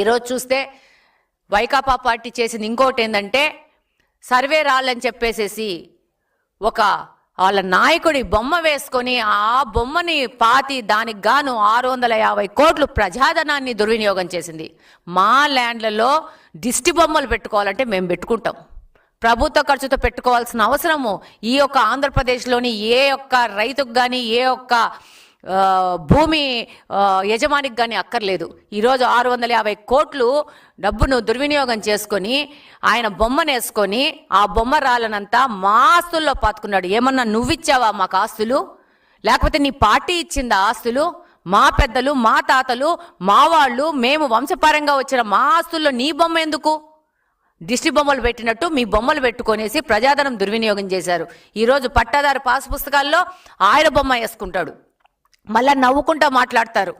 ఈరోజు చూస్తే వైకాపా పార్టీ చేసింది ఇంకోటి ఏంటంటే సర్వే రాళ్ళని చెప్పేసేసి ఒక వాళ్ళ నాయకుడి బొమ్మ వేసుకొని ఆ బొమ్మని పాతి దానికి గాను ఆరు వందల యాభై కోట్లు ప్రజాధనాన్ని దుర్వినియోగం చేసింది. మా ల్యాండ్లలో దిష్టి బొమ్మలు పెట్టుకోవాలంటే మేము పెట్టుకుంటాం. ప్రభుత్వ ఖర్చుతో పెట్టుకోవాల్సిన అవసరము ఈ యొక్క ఆంధ్రప్రదేశ్లోని ఏ ఒక్క రైతుకు కానీ ఏ ఒక్క భూమి యజమానికి కానీ అక్కర్లేదు. ఈరోజు ఆరు వందల యాభై కోట్లు డబ్బును దుర్వినియోగం చేసుకొని ఆయన బొమ్మనేసుకొని ఆ బొమ్మ రాలనంతా మా ఆస్తుల్లో పాతుకున్నాడు. ఏమన్నా నువ్విచ్చావా మాకు ఆస్తులు? లేకపోతే నీ పార్టీ ఇచ్చిందా ఆస్తులు? మా పెద్దలు మా తాతలు మా వాళ్ళు మేము వంశపారంగా వచ్చిన మా ఆస్తుల్లో నీ బొమ్మ ఎందుకు? దిష్టి బొమ్మలు పెట్టినట్టు మీ బొమ్మలు పెట్టుకొనేసి ప్రజాధనం దుర్వినియోగం చేశారు. ఈరోజు పట్టాదారు పాస్ పుస్తకాల్లో ఆయన బొమ్మ వేసుకుంటాడు. మళ్ళా నవ్వుకుంటా మాట్లాడతారు.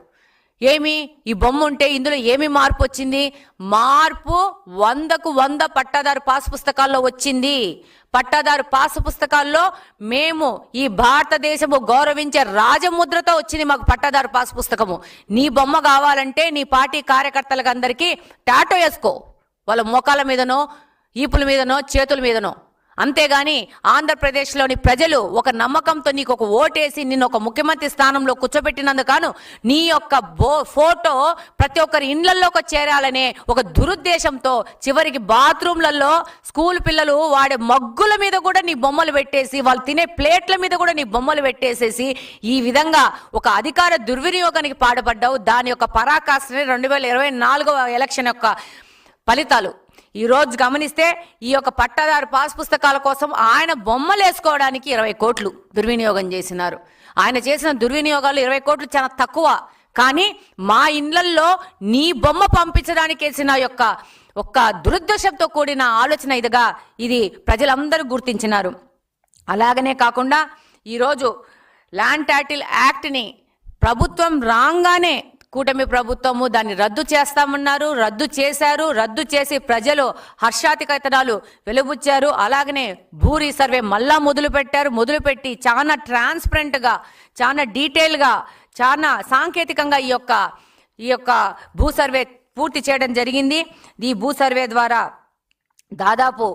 ఏమి? ఈ బొమ్మ ఉంటే ఇందులో ఏమి మార్పు వచ్చింది? మార్పు వందకు వంద పట్టాదారు పాస్ పుస్తకాల్లో వచ్చింది. పట్టాదారు పాస్ పుస్తకాల్లో మేము ఈ భారతదేశము గౌరవించే రాజముద్రతో వచ్చింది మాకు పట్టాదారు పాస్ పుస్తకము. నీ బొమ్మ కావాలంటే నీ పార్టీ కార్యకర్తలకు అందరికీ టాటో వేసుకో వాళ్ళ మోకాల మీదనో ఈపుల మీదనో చేతుల మీదనో అంతేగాని ఆంధ్రప్రదేశ్లోని ప్రజలు ఒక నమ్మకంతో నీకు ఒక ఓటేసి నిన్ను ఒక ముఖ్యమంత్రి స్థానంలో కూర్చోబెట్టినందుకు నీ యొక్క బో ఫోటో ప్రతి ఒక్కరి ఇండ్లలోకి చేరాలనే ఒక దురుద్దేశంతో చివరికి బాత్రూమ్లలో స్కూల్ పిల్లలు వాడే మగ్గుల మీద కూడా నీ బొమ్మలు పెట్టేసి వాళ్ళు తినే ప్లేట్ల మీద కూడా నీ బొమ్మలు పెట్టేసేసి ఈ విధంగా ఒక అధికార దుర్వినియోగానికి పాడుపడ్డావు దాని యొక్క పరాకాష్ఠని రెండు వేల ఇరవై నాలుగవ ఎలక్షన్ యొక్క ఫలితాలు. ఈరోజు గమనిస్తే ఈ యొక్క పట్టాదారు పాస్ పుస్తకాల కోసం ఆయన బొమ్మలు వేసుకోవడానికి ఇరవై కోట్లు దుర్వినియోగం చేసినారు. ఆయన చేసిన దుర్వినియోగాలు ఇరవై కోట్లు చాలా తక్కువ. కానీ మా ఇండ్లల్లో నీ బొమ్మ పంపించడానికి వేసిన యొక్క ఒక్క దురుద్దేశంతో కూడిన ఆలోచన ఇదిగా ఇది ప్రజలందరూ గుర్తించినారు. అలాగనే కాకుండా ఈరోజు ల్యాండ్ టైటిల్ యాక్ట్ని ప్రభుత్వం రాగానే కూటమి ప్రభుత్వము దాన్ని రద్దు చేస్తామన్నారు రద్దు చేశారు రద్దు చేసి ప్రజలు హర్షాతికతనాలు వెలుబుచ్చారు. అలాగనే భూరి సర్వే మళ్ళా మొదలు పెట్టారు మొదలుపెట్టి చాలా ట్రాన్స్పరెంట్గా చాలా డీటెయిల్గా చాలా సాంకేతికంగా ఈ యొక్క ఈ యొక్క భూ సర్వే పూర్తి చేయడం జరిగింది. ఈ భూ సర్వే ద్వారా దాదాపు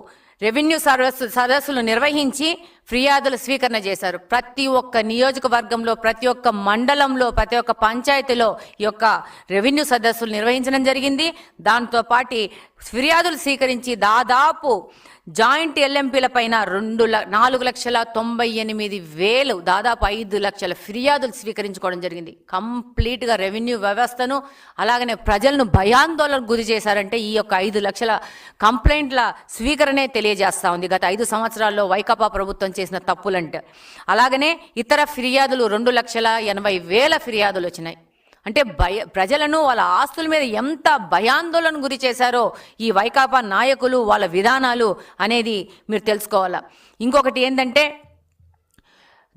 రెవెన్యూ సర్వస్సు సదస్సులు నిర్వహించి ఫిర్యాదుల స్వీకరణ చేశారు. ప్రతి ఒక్క నియోజకవర్గంలో ప్రతి ఒక్క మండలంలో ప్రతి ఒక్క పంచాయతీలో ఈ యొక్క రెవెన్యూ సదస్సులు నిర్వహించడం జరిగింది. దాంతో పాటు ఫిర్యాదులు స్వీకరించి దాదాపు జాయింట్ ఎల్ఎంపీల పైన రెండు ల- నాలుగు లక్షల తొంభై ఎనిమిది వేలు దాదాపు ఐదు లక్షల ఫిర్యాదులు స్వీకరించుకోవడం జరిగింది. కంప్లీట్గా రెవెన్యూ వ్యవస్థను అలాగనే ప్రజలను భయాందోళనకు గురి చేశారంటే ఈ యొక్క ఐదు లక్షల కంప్లైంట్ల స్వీకరణే తెలియజేస్తా ఉంది. గత ఐదు సంవత్సరాల్లో వైకాపా ప్రభుత్వం చేసిన తప్పులంటే. అలాగనే ఇతర ఫిర్యాదులు రెండు లక్షల ఎనభై వేల ఫిర్యాదులు వచ్చినాయి. అంటే భయ ప్రజలను వాళ్ళ ఆస్తుల మీద ఎంత భయాందోళన గురి చేశారో ఈ వైకాపా నాయకులు వాళ్ళ విధానాలు అనేది మీరు తెలుసుకోవాలా. ఇంకొకటి ఏంటంటే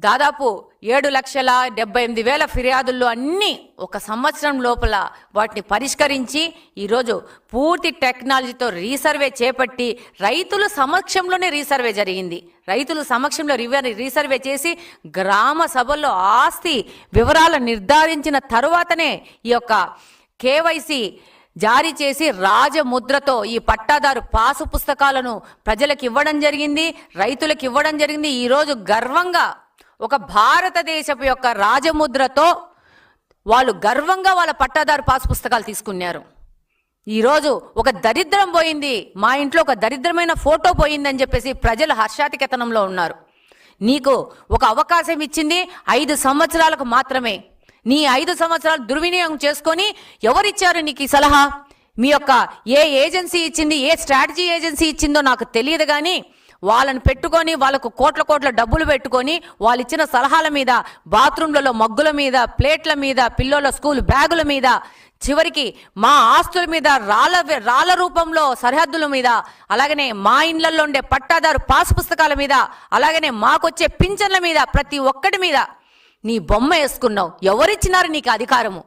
దాదాపు ఏడు లక్షల డెబ్బై ఎనిమిది వేల ఫిర్యాదుల్లో అన్నీ ఒక సంవత్సరం లోపల వాటిని పరిష్కరించి ఈరోజు పూర్తి టెక్నాలజీతో రీసర్వే చేపట్టి రైతుల సమక్షంలోనే రీసర్వే జరిగింది. రైతుల సమక్షంలో రివే రీసర్వే చేసి గ్రామ సభల్లో ఆస్తి వివరాలు నిర్ధారించిన తరువాతనే ఈ యొక్క కేవైసీ జారీ చేసి రాజముద్రతో ఈ పట్టాదారు పాసు పుస్తకాలను ప్రజలకు ఇవ్వడం జరిగింది రైతులకు ఇవ్వడం జరిగింది. ఈరోజు గర్వంగా ఒక భారతదేశపు యొక్క రాజముద్రతో వాళ్ళు గర్వంగా వాళ్ళ పట్టాదారు పాస్ పుస్తకాలు తీసుకున్నారు. ఈరోజు ఒక దరిద్రం పోయింది. మా ఇంట్లో ఒక దరిద్రమైన ఫోటో పోయిందని చెప్పేసి ప్రజలు హర్షాతికెతనంలో ఉన్నారు. నీకు ఒక అవకాశం ఇచ్చింది ఐదు సంవత్సరాలకు మాత్రమే. నీ ఐదు సంవత్సరాలు దుర్వినియోగం చేసుకొని ఎవరిచ్చారు నీకు ఈ సలహా? మీ యొక్క ఏ ఏజెన్సీ ఇచ్చింది ఏ స్ట్రాటజీ ఏజెన్సీ ఇచ్చిందో నాకు తెలియదు కానీ వాళ్ళని పెట్టుకొని వాళ్ళకు కోట్ల కోట్ల డబ్బులు పెట్టుకొని వాళ్ళు ఇచ్చిన సలహాల మీద బాత్రూంలలో మగ్గుల మీద ప్లేట్ల మీద పిల్లల స్కూల్ బ్యాగుల మీద చివరికి మా ఆస్తుల మీద రాళ్ళ రాళ్ళ రూపంలో సరిహద్దుల మీద అలాగనే మా ఇండ్లలో ఉండే పట్టాదారు పాస్ పుస్తకాల మీద అలాగనే మాకొచ్చే పింఛన్ల మీద ప్రతి ఒక్కటి మీద నీ బొమ్మ వేసుకున్నావు. ఎవరిచ్చినారు నీకు అధికారము?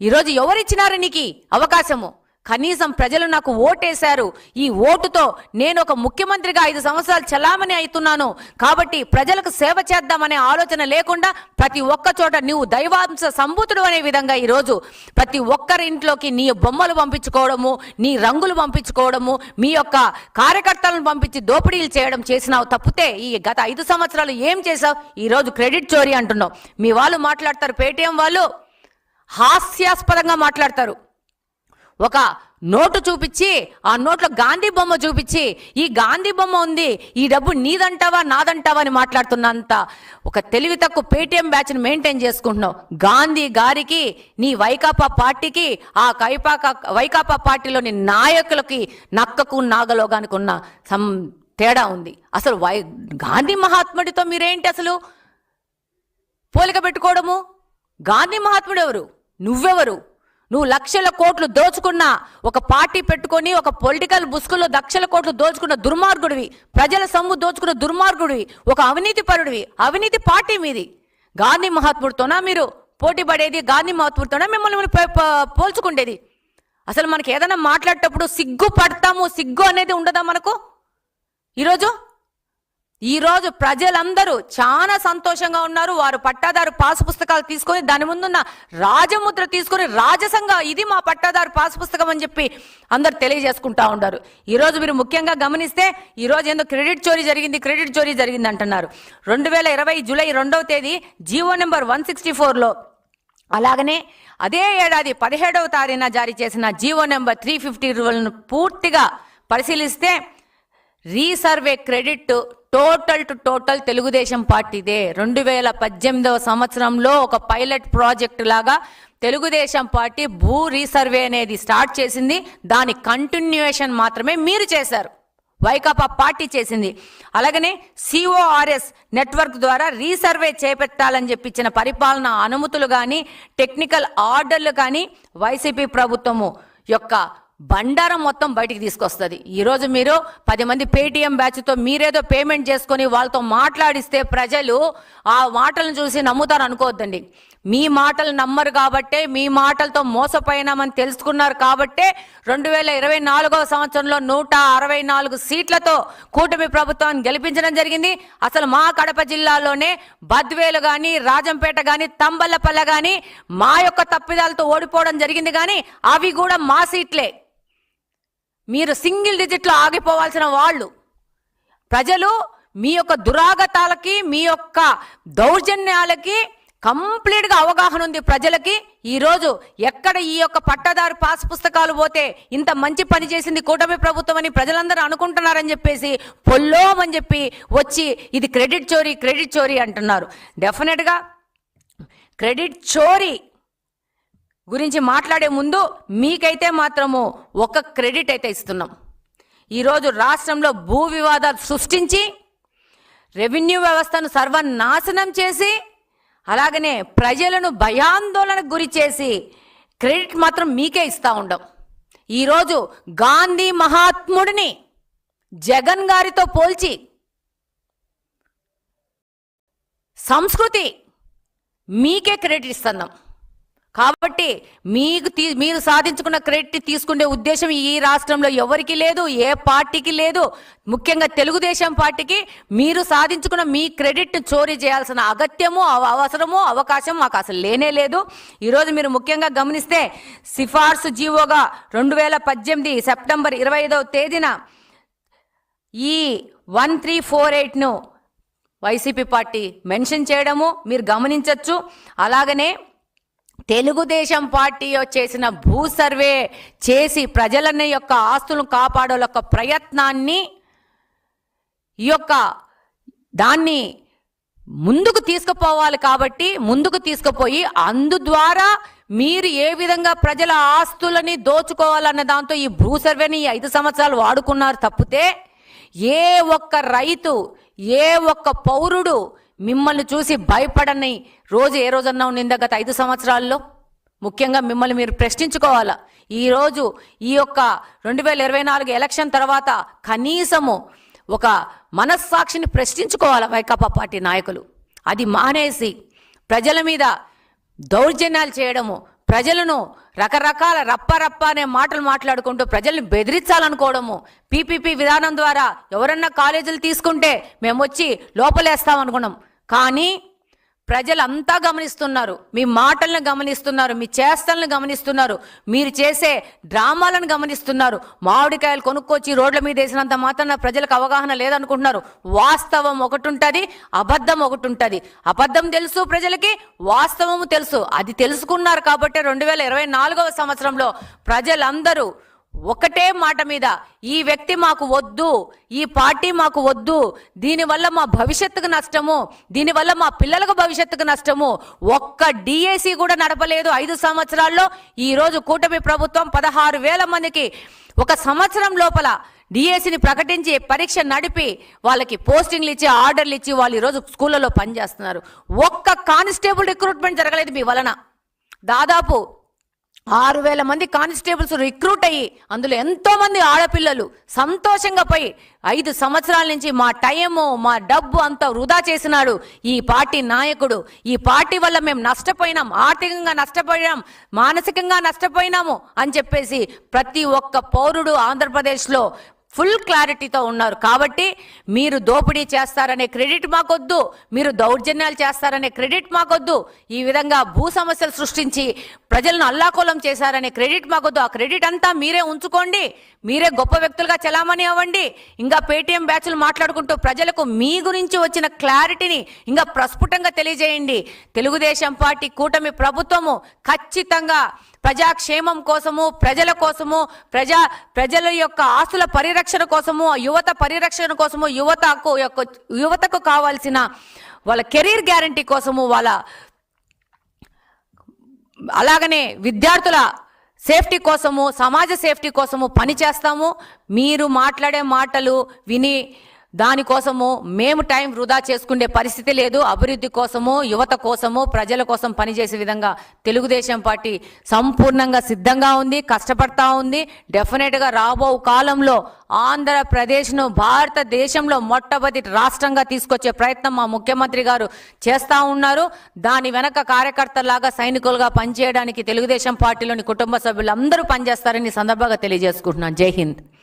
ఈరోజు ఎవరిచ్చినారు నీకు అవకాశము? కనీసం ప్రజలు నాకు ఓటేశారు. ఈ ఓటుతో నేను ఒక ముఖ్యమంత్రిగా ఐదు సంవత్సరాలు చలామణి అవుతున్నాను. కాబట్టి ప్రజలకు సేవ చేద్దామనే ఆలోచన లేకుండా ప్రతి ఒక్క చోట నువ్వు దైవాంశ సంభూతుడు అనే విధంగా ఈరోజు ప్రతి ఒక్కరి ఇంట్లోకి నీ బొమ్మలు పంపించుకోవడము నీ రంగులు పంపించుకోవడము మీ యొక్క కార్యకర్తలను పంపించి దోపిడీలు చేయడం చేసినావు తప్పితే ఈ గత ఐదు సంవత్సరాలు ఏం చేసావు ఈరోజు క్రెడిట్ చోరీ అంటున్నావు. మీ వాళ్ళు మాట్లాడతారు పేటీఎం వాళ్ళు హాస్యాస్పదంగా మాట్లాడతారు. ఒక నోటు చూపించి ఆ నోట్లో గాంధీ బొమ్మ చూపించి ఈ గాంధీ బొమ్మ ఉంది ఈ డబ్బు నీదంటావా నాదంటావా అని మాట్లాడుతున్నంత ఒక తెలివి తక్కువ పేటీఎం బ్యాచ్ని మెయింటైన్ చేసుకుంటున్నావు. గాంధీ గారికి నీ వైకాపా పార్టీకి ఆ కైపాక వైకాపా పార్టీలోని నాయకులకి నక్కకు నాగలోగానికి ఉన్న సం తేడా ఉంది. అసలు వై గాంధీ మహాత్ముడితో మీరేంటి అసలు? పోలిక పెట్టుకోవడము? గాంధీ మహాత్ముడు ఎవరు? నువ్వెవరు? నువ్వు లక్షల కోట్లు దోచుకున్న ఒక పార్టీ పెట్టుకొని ఒక పొలిటికల్ బుస్కులో లక్షల కోట్లు దోచుకున్న దుర్మార్గుడివి. ప్రజల సొమ్ము దోచుకున్న దుర్మార్గుడివి. ఒక అవినీతి పరుడివి. అవినీతి పార్టీ మీది. గాంధీ మహాత్ముడితోనా మీరు పోటీ పడేది? గాంధీ మహాత్ముడితోనా మిమ్మల్ని పోల్చుకుండేది? అసలు మనకి ఏదైనా మాట్లాడేటప్పుడు సిగ్గు పడతాము సిగ్గు అనేది ఉండదా మనకు? ఈరోజు ఈరోజు ప్రజలందరూ చాలా సంతోషంగా ఉన్నారు. వారు పట్టాదారు పాసు పుస్తకాలు తీసుకొని దాని ముందున్న రాజముద్ర తీసుకొని రాజసంగా ఇది మా పట్టాదారు పాసు పుస్తకం అని చెప్పి అందరు తెలియజేసుకుంటా ఉన్నారు. ఈరోజు మీరు ముఖ్యంగా గమనిస్తే ఈరోజు ఏందో క్రెడిట్ చోరీ జరిగింది క్రెడిట్ చోరీ జరిగింది అంటున్నారు. రెండు వేల ఇరవై జూలై రెండవ తేదీ జీవో నెంబర్ వన్ సిక్స్టీ ఫోర్లో అలాగనే అదే ఏడాది పదిహేడవ తారీఖున జారీ చేసిన G O number three fifty రూల్ను పూర్తిగా పరిశీలిస్తే resurvey credit total to total Telugu Desam పార్టీదే. రెండు వేల పద్దెనిమిదవ సంవత్సరంలో ఒక పైలట్ ప్రాజెక్ట్ లాగా తెలుగుదేశం పార్టీ భూ రీసర్వే అనేది స్టార్ట్ చేసింది. దాని కంటిన్యూయేషన్ మాత్రమే మీరు చేశారు. వైకాపా పార్టీ చేసింది. అలాగనే సిఓఆర్ఎస్ నెట్వర్క్ ద్వారా రీసర్వే చేపెట్టాలని చెప్పించిన పరిపాలన అనుమతులు కానీ టెక్నికల్ ఆర్డర్లు కానీ వైసీపీ ప్రభుత్వము యొక్క బండారం మొత్తం బయటికి తీసుకొస్తుంది. ఈరోజు మీరు పది మంది పేటీఎం బ్యాచ్తో మీరేదో పేమెంట్ చేసుకొని వాళ్ళతో మాట్లాడిస్తే ప్రజలు ఆ మాటలను చూసి నమ్ముతారు అనుకోవద్దండి. మీ మాటలు నమ్మరు కాబట్టే మీ మాటలతో మోసపోయినామని తెలుసుకున్నారు కాబట్టే రెండు వేల ఇరవై నాలుగవ సంవత్సరంలో నూట అరవై నాలుగు సీట్లతో కూటమి ప్రభుత్వాన్ని గెలిపించడం జరిగింది. అసలు మా కడప జిల్లాలోనే బద్వేలు కానీ రాజంపేట కానీ తంబల్లపల్లె కానీ మా యొక్క తప్పిదాలతో ఓడిపోవడం జరిగింది కానీ అవి కూడా మా సీట్లే. మీరు సింగిల్ డిజిట్లో ఆగిపోవాల్సిన వాళ్ళు ప్రజలు మీ యొక్క దురాగతాలకి మీ యొక్క దౌర్జన్యాలకి కంప్లీట్గా అవగాహన ఉంది ప్రజలకి. ఈరోజు ఎక్కడ ఈ యొక్క పట్టదారు పాస్ పుస్తకాలు పోతే ఇంత మంచి పని చేసింది కూటమి ప్రభుత్వం అని ప్రజలందరూ అనుకుంటున్నారని చెప్పేసి పొల్లోమని చెప్పి వచ్చి ఇది క్రెడిట్ చోరీ క్రెడిట్ చోరీ అంటున్నారు. డెఫినెట్గా క్రెడిట్ చోరీ గురించి మాట్లాడే ముందు మీకైతే మాత్రము ఒక క్రెడిట్ అయితే ఇస్తున్నాం. ఈరోజు రాష్ట్రంలో భూ వివాదాలు సృష్టించి రెవెన్యూ వ్యవస్థను సర్వనాశనం చేసి అలాగనే ప్రజలను భయాందోళనకు గురి చేసి క్రెడిట్ మాత్రం మీకే ఇస్తూ ఉండం. ఈరోజు గాంధీ మహాత్ముడిని జగన్ గారితో పోల్చి సంస్కృతి మీకే క్రెడిట్ ఇస్తున్నాం. కాబట్టి మీకు తీ మీరు సాధించుకున్న క్రెడిట్ తీసుకునే ఉద్దేశం ఈ రాష్ట్రంలో ఎవరికి లేదు ఏ పార్టీకి లేదు. ముఖ్యంగా తెలుగుదేశం పార్టీకి మీరు సాధించుకున్న మీ క్రెడిట్ చోరీ చేయాల్సిన అగత్యము అవ- అవసరము అవకాశం మాకు అసలు లేనే లేదు. ఈరోజు మీరు ముఖ్యంగా గమనిస్తే సిఫార్సు జీవోగా రెండు వేల పద్దెనిమిది సెప్టెంబర్ ఇరవై ఐదవ తేదీన ఈ వన్ త్రీ ఫోర్ ఎయిట్ను వైసీపీ పార్టీ మెన్షన్ చేయడము మీరు గమనించవచ్చు అలాగనే తెలుగుదేశం పార్టీ చేసిన భూ సర్వే చేసి ప్రజలని యొక్క ఆస్తులను కాపాడే యొక్క ప్రయత్నాన్ని ఈ యొక్క దాన్ని ముందుకు తీసుకుపోవాలి కాబట్టి ముందుకు తీసుకుపోయి అందు ద్వారా మీరు ఏ విధంగా ప్రజల ఆస్తులని దోచుకోవాలన్న దాంతో ఈ భూ సర్వేని ఈ ఐదు సంవత్సరాలు వాడుకున్నారు తప్పితే ఏ ఒక్క రైతు ఏ ఒక్క పౌరుడు మిమ్మల్ని చూసి భయపడని రోజు ఏ రోజన్నా ఉండిందా గత ఐదు సంవత్సరాల్లో? ముఖ్యంగా మిమ్మల్ని మీరు ప్రశ్నించుకోవాలా? ఈరోజు ఈ యొక్క రెండు వేల ఇరవై నాలుగు ఎలక్షన్ తర్వాత కనీసము ఒక మనస్సాక్షిని ప్రశ్నించుకోవాలి వైకాపా పార్టీ నాయకులు? అది మానేసి ప్రజల మీద దౌర్జన్యాలు చేయడము ప్రజలను రకరకాల రప్ప అనే మాటలు మాట్లాడుకుంటూ ప్రజల్ని బెదిరించాలనుకోవడము పీపీపీ విధానం ద్వారా ఎవరన్నా కాలేజీలు తీసుకుంటే మేము వచ్చి లోపలేస్తామనుకున్నాం. కానీ ప్రజలంతా గమనిస్తున్నారు. మీ మాటలను గమనిస్తున్నారు. మీ చేష్టలను గమనిస్తున్నారు. మీరు చేసే డ్రామాలను గమనిస్తున్నారు. మామిడికాయలు కొనుక్కొచ్చి రోడ్ల మీద వేసినంత మాత్రాన ప్రజలకు అవగాహన లేదనుకుంటున్నారు. వాస్తవం ఒకటి ఉంటుంది అబద్ధం ఒకటి ఉంటుంది అబద్ధం తెలుసు ప్రజలకి వాస్తవము తెలుసు. అది తెలుసుకున్నారు కాబట్టి రెండు వేల ఇరవై నాలుగవ సంవత్సరంలో ప్రజలందరూ ఒకటే మాట మీద ఈ వ్యక్తి మాకు వద్దు ఈ పార్టీ మాకు వద్దు దీనివల్ల మా భవిష్యత్తుకు నష్టము దీనివల్ల మా పిల్లలకు భవిష్యత్తుకు నష్టము ఒక్క డిఏసీ కూడా నడపలేదు ఐదు సంవత్సరాల్లో. ఈరోజు కూటమి ప్రభుత్వం పదహారు వేల మందికి ఒక సంవత్సరం లోపల డిఎస్సిని ప్రకటించి పరీక్ష నడిపి వాళ్ళకి పోస్టింగ్లు ఇచ్చి ఆర్డర్లు ఇచ్చి వాళ్ళు ఈరోజు స్కూళ్ళలో పనిచేస్తున్నారు. ఒక్క కానిస్టేబుల్ రిక్రూట్మెంట్ జరగలేదు మీ వలన. దాదాపు ఆరు వేల మంది కానిస్టేబుల్స్ రిక్రూట్ అయ్యి అందులో ఎంతో మంది ఆడపిల్లలు సంతోషంగా పోయి ఐదు సంవత్సరాల నుంచి మా టైము మా డబ్బు అంతా వృధా చేసినాడు. ఈ పార్టీ నాయకుడు ఈ పార్టీ వల్ల మేము నష్టపోయినాం ఆర్థికంగా నష్టపోయినాం మానసికంగా నష్టపోయినాము అని చెప్పేసి ప్రతి ఒక్క పౌరుడు ఆంధ్రప్రదేశ్లో ఫుల్ క్లారిటీతో ఉన్నారు. కాబట్టి మీరు దోపిడీ చేస్తారనే క్రెడిట్ మాకొద్దు మీరు దౌర్జన్యాలు చేస్తారనే క్రెడిట్ మాకొద్దు ఈ విధంగా భూ సమస్యలు సృష్టించి ప్రజలను అల్లాకోలం చేశారనే క్రెడిట్ మాకొద్దు. ఆ క్రెడిట్ అంతా మీరే ఉంచుకోండి మీరే గొప్ప వ్యక్తులుగా చలామణి అవ్వండి. ఇంకా పేటీఎం బ్యాచ్లు మాట్లాడుకుంటూ ప్రజలకు మీ గురించి వచ్చిన క్లారిటీని ఇంకా ప్రస్ఫుటంగా తెలియజేయండి. తెలుగుదేశం పార్టీ కూటమి ప్రభుత్వము ఖచ్చితంగా ప్రజాక్షేమం కోసము ప్రజల కోసము ప్రజా ప్రజల యొక్క ఆస్తుల పరిరక్షణ కోసము యువత పరిరక్షణ కోసము యువతకు యొక్క యువతకు కావాల్సిన వాళ్ళ కెరీర్ గ్యారంటీ కోసము వాళ్ళ అలాగనే విద్యార్థుల సేఫ్టీ కోసము సమాజ సేఫ్టీ కోసము పని చేస్తాము మీరు మాట్లాడే మాటలు విని దానికోసము మేము టైం వృధా చేసుకునే పరిస్థితి లేదు. అభివృద్ధి కోసము యువత కోసము ప్రజల కోసం పనిచేసే విధంగా తెలుగుదేశం పార్టీ సంపూర్ణంగా సిద్ధంగా ఉంది కష్టపడతా ఉంది. డెఫినెట్గా రాబో కాలంలో ఆంధ్రప్రదేశ్ను భారతదేశంలో మొట్టమొదటి రాష్ట్రంగా తీసుకొచ్చే ప్రయత్నం మా ముఖ్యమంత్రి గారు చేస్తూ ఉన్నారు. దాని వెనక కార్యకర్తలాగా సైనికులుగా పనిచేయడానికి తెలుగుదేశం పార్టీలోని కుటుంబ సభ్యులు అందరూ పనిచేస్తారని సందర్భంగా తెలియజేసుకుంటున్నాను. జై హింద్.